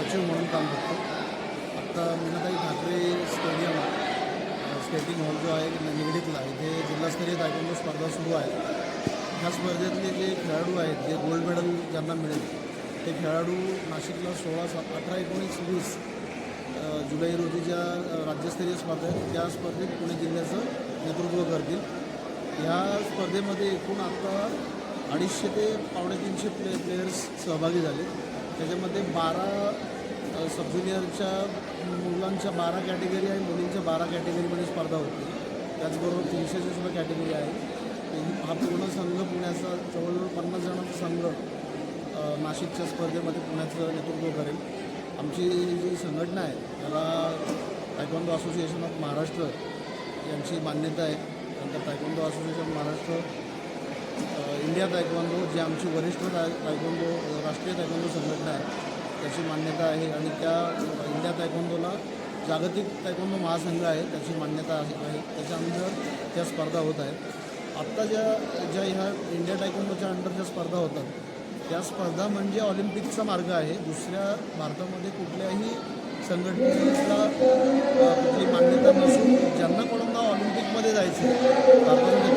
सचिव म्हणून काम करतो. आत्ता Meenatai Thackeray stadium skating hall जो आहे निगडीतला इथे जिल्हास्तरीय तायकोंडो स्पर्धा सुरू आहे. ह्या स्पर्धेतले जे खेळाडू आहेत जे गोल्ड मेडल ज्यांना मिळेल ते खेळाडू नाशिकला सोळा सात अठरा एकोणीस वीस जुलै रोजी ज्या राज्यस्तरीय स्पर्धा आहेत त्या स्पर्धेत पुणे जिल्ह्याचं नेतृत्व करतील. ह्या स्पर्धेमध्ये एकूण आता अडीचशे ते पावणे तीनशे प्ले प्लेयर्स सहभागी झाले. त्याच्यामध्ये बारा सब ज्युनियरच्या मुलांच्या बारा कॅटेगरी आणि मुलींच्या बारा कॅटेगरीमध्ये स्पर्धा होती. त्याचबरोबर तीनशेची सुद्धा कॅटेगरी आहे. हा पूर्ण संघ पुण्याचा जवळजवळ पन्नास जणांचा संघ नाशिकच्या स्पर्धेमध्ये पुण्याचं नेतृत्व करेल. आमची जी संघटना आहे त्याला टायकॉन्डो असोसिएशन ऑफ महाराष्ट्र यांची मान्यता आहे. नंतर taekwondo association Maharashtra India taekwondo जी आमची वरिष्ठ ताय तायक्वांदो राष्ट्रीय तायक्वांदो संघटना आहे त्याची मान्यता आहे. आणि त्या इंडिया तायक्वांदोला जागतिक तायक्वांदो महासंघ आहे त्याची मान्यता आहे त्याच्या अंडर त्या स्पर्धा होत आहेत. आत्ता ज्या ज्या ह्या इंडिया टायक्वांडोच्या अंडर ज्या स्पर्धा होतात त्या स्पर्धा म्हणजे ऑलिम्पिकचा मार्ग आहे. दुसऱ्या भारतामध्ये कुठल्याही संघटनेला कुठली मान्यता नसून ज्यांना कोणाला ऑलिम्पिकमध्ये जायचं भारतामध्ये